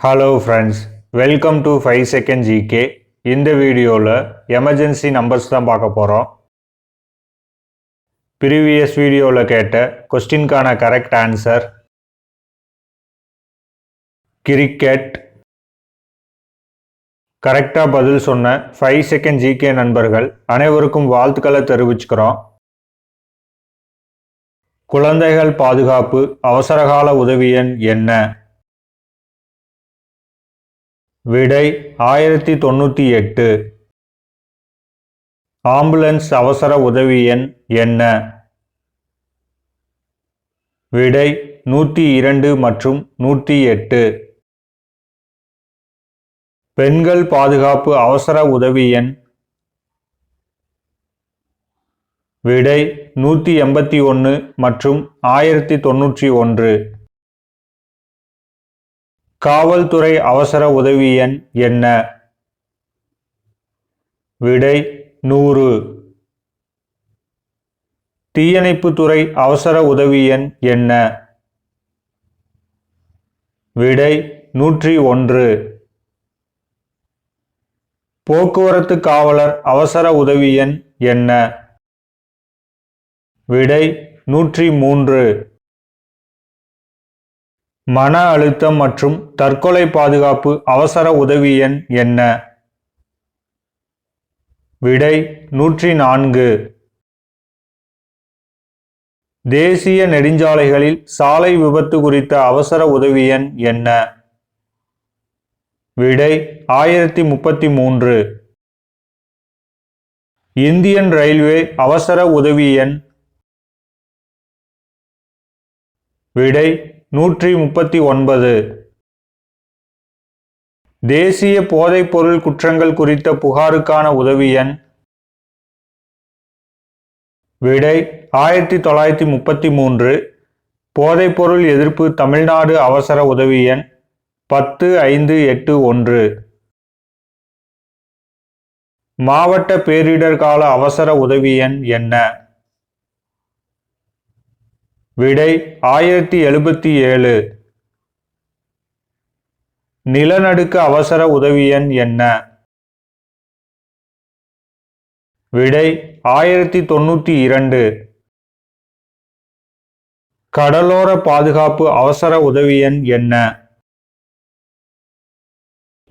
Hello friends welcome to five second GK இந்த வீடியோவில் emergency numbers தான் பார்க்க போகிறோம் ப்ரீவியஸ் வீடியோவில் கேட்ட கொஸ்டின்கான கரெக்ட் ஆன்சர் கிரிக்கெட் கரெக்டாக பதில் சொன்ன ஃபைவ் செகண்ட் ஜிகே நண்பர்கள் அனைவருக்கும் வாழ்த்துக்களை தெரிவிச்சுக்கிறோம். குழந்தைகள் பாதுகாப்பு அவசரகால உதவி எண் என்ன? விடை ஆயிரத்தி தொண்ணூற்றி எட்டு. ஆம்புலன்ஸ் அவசர உதவி எண் என்ன? விடை நூற்றி இரண்டு மற்றும் நூற்றி எட்டு. பெண்கள் பாதுகாப்பு அவசர உதவி எண் விடை நூற்றி எண்பத்தி ஒன்று மற்றும் ஆயிரத்தி தொண்ணூற்றி ஒன்று. காவல்துறை அவசர உதவி எண் என்ன? விடை நூறு. தீயணைப்புத்துறை அவசர உதவி எண் என்ன? விடை நூற்றி ஒன்று. போக்குவரத்து காவலர் அவசர உதவி எண் என்ன? விடை நூற்றி மூன்று. மன அழுத்தம் மற்றும் தற்கொலை பாதுகாப்பு அவசர உதவி எண் என்ன? விடை நூற்றி நான்கு. தேசிய நெடுஞ்சாலைகளில் சாலை விபத்து குறித்த அவசர உதவி எண் என்ன? விடை ஆயிரத்தி முப்பத்தி மூன்று. இந்தியன் ரயில்வே அவசர உதவி எண். விடை நூற்றி முப்பத்தி ஒன்பது. தேசிய போதைப்பொருள் குற்றங்கள் குறித்த புகாருக்கான உதவி எண். விடை ஆயிரத்தி தொள்ளாயிரத்தி முப்பத்தி மூன்று போதைப்பொருள் எதிர்ப்பு தமிழ்நாடு அவசர உதவி எண் பத்து ஐந்து எட்டு ஒன்று. மாவட்ட பேரிடர் கால அவசர உதவி எண் என்ன? விடை ஆயிரத்தி எழுபத்தி ஏழு. நிலநடுக்க அவசர உதவி எண் என்ன? விடை ஆயிரத்தி தொண்ணூற்றி இரண்டு. கடலோர பாதுகாப்பு அவசர உதவி எண் என்ன?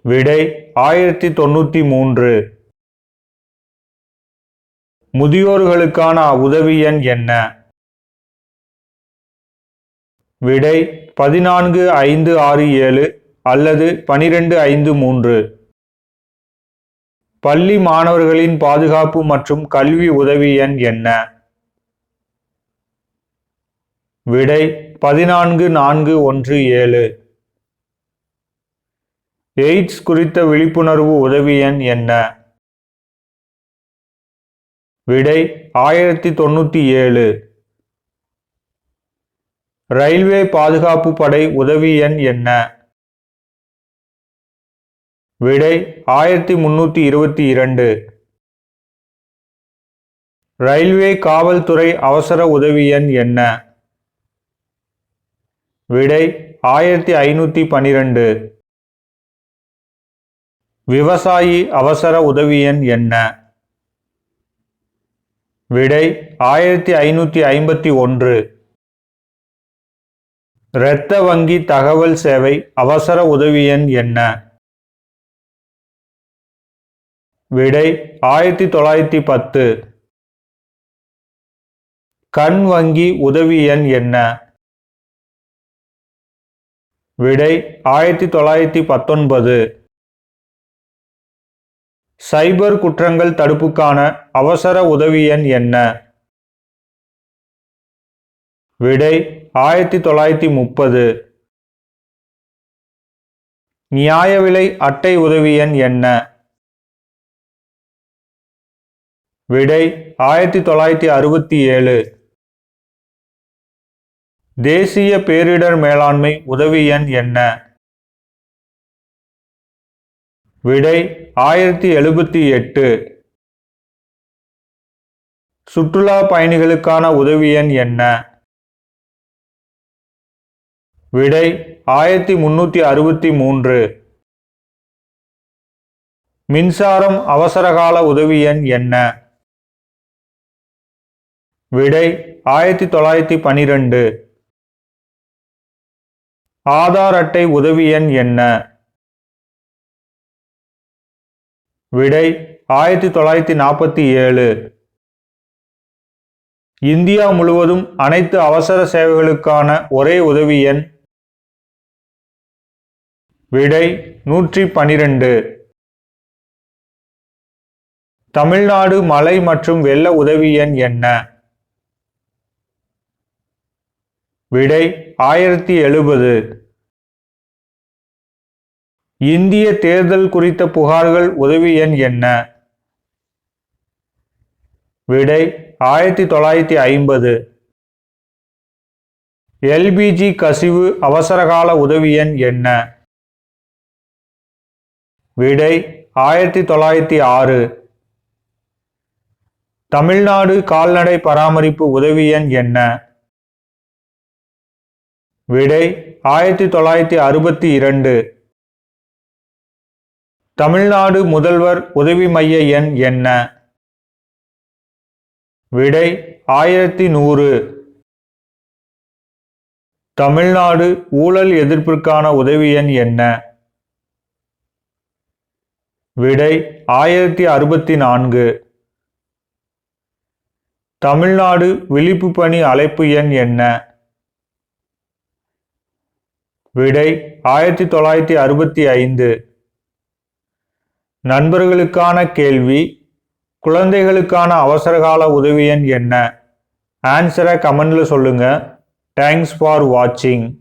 விடை ஆயிரத்தி தொண்ணூற்றி மூன்று. முதியோர்களுக்கான உதவி எண் என்ன? விடை பதினான்கு ஐந்து ஆறு ஏழு அல்லது பனிரெண்டு ஐந்து மூன்று. பள்ளி மாணவர்களின் பாதுகாப்பு மற்றும் கல்வி உதவி எண் என்ன? விடை பதினான்கு நான்கு ஒன்று ஏழு. எய்ட்ஸ் குறித்த விழிப்புணர்வு உதவி எண் என்ன? விடை ஆயிரத்தி தொண்ணூற்றி ஏழு. ரயில்வே பாதுகாப்பு படை உதவி எண் என்ன? விடை ஆயிரத்தி முன்னூற்றி இருபத்தி இரண்டு. ரயில்வே காவல்துறை அவசர உதவி எண் என்ன? விடை ஆயிரத்தி ஐநூற்றி பனிரெண்டு. விவசாயி அவசர உதவி எண் என்ன? விடை ஆயிரத்தி ஐநூற்றி ஐம்பத்தி ஒன்று. இரத்த வங்கி தகவல் சேவை அவசர உதவி எண் என்ன? விடை ஆயிரத்தி தொள்ளாயிரத்தி பத்து. கண் வங்கி உதவி எண் என்ன? விடை ஆயிரத்தி தொள்ளாயிரத்தி பத்தொன்பது. சைபர் குற்றங்கள் தடுப்புக்கான அவசர உதவி எண் என்ன? விடை ஆயிரத்தி தொள்ளாயிரத்தி முப்பது. நியாய விலை அட்டை உதவி எண் என்ன? விடை ஆயிரத்தி தொள்ளாயிரத்தி அறுபத்தி ஏழு. தேசிய பேரிடர் மேலாண்மை உதவி எண் என்ன? விடை ஆயிரத்தி எழுபத்தி எட்டு. சுற்றுலா பயணிகளுக்கான உதவி எண் என்ன? விடை ஆயிரத்தி முன்னூற்றி அறுபத்தி மூன்று. மின்சாரம் அவசரகால உதவி எண் என்ன? விடை ஆயிரத்தி தொள்ளாயிரத்தி பனிரெண்டு. ஆதார் அட்டை உதவி எண் என்ன? விடை ஆயிரத்தி தொள்ளாயிரத்தி நாற்பத்தி ஏழு. இந்தியா முழுவதும் அனைத்து அவசர சேவைகளுக்கான ஒரே உதவி எண் விடை நூற்றி பனிரெண்டு. தமிழ்நாடு மழை மற்றும் வெள்ள உதவி எண் என்ன? விடை ஆயிரத்தி எழுபது. இந்திய தேர்தல் குறித்த புகார்கள் உதவி எண் என்ன? விடை ஆயிரத்தி தொள்ளாயிரத்தி ஐம்பது. எல்பிஜி கசிவு அவசரகால உதவி எண் என்ன? விடை ஆயிரத்தி தொள்ளாயிரத்தி ஆறு. தமிழ்நாடு கால்நடை பராமரிப்பு உதவி எண் என்ன? விடை ஆயிரத்தி தொள்ளாயிரத்தி அறுபத்தி இரண்டு. தமிழ்நாடு முதல்வர் உதவி மைய எண் என்ன? விடை ஆயிரத்தி நூறு. தமிழ்நாடு ஊழல் எதிர்ப்பிற்கான உதவி எண் என்ன? விடை ஆயிரத்தி அறுபத்தி நான்கு. தமிழ்நாடு விழிப்பு பணி அழைப்பு எண் என்ன? விடை ஆயிரத்தி தொள்ளாயிரத்தி அறுபத்தி ஐந்து. நண்பர்களுக்கான கேள்வி குழந்தைகளுக்கான அவசரகால உதவி எண் என்ன? ஆன்சரை கமெண்டில் சொல்லுங்கள் தேங்க்ஸ் ஃபார் வாட்சிங்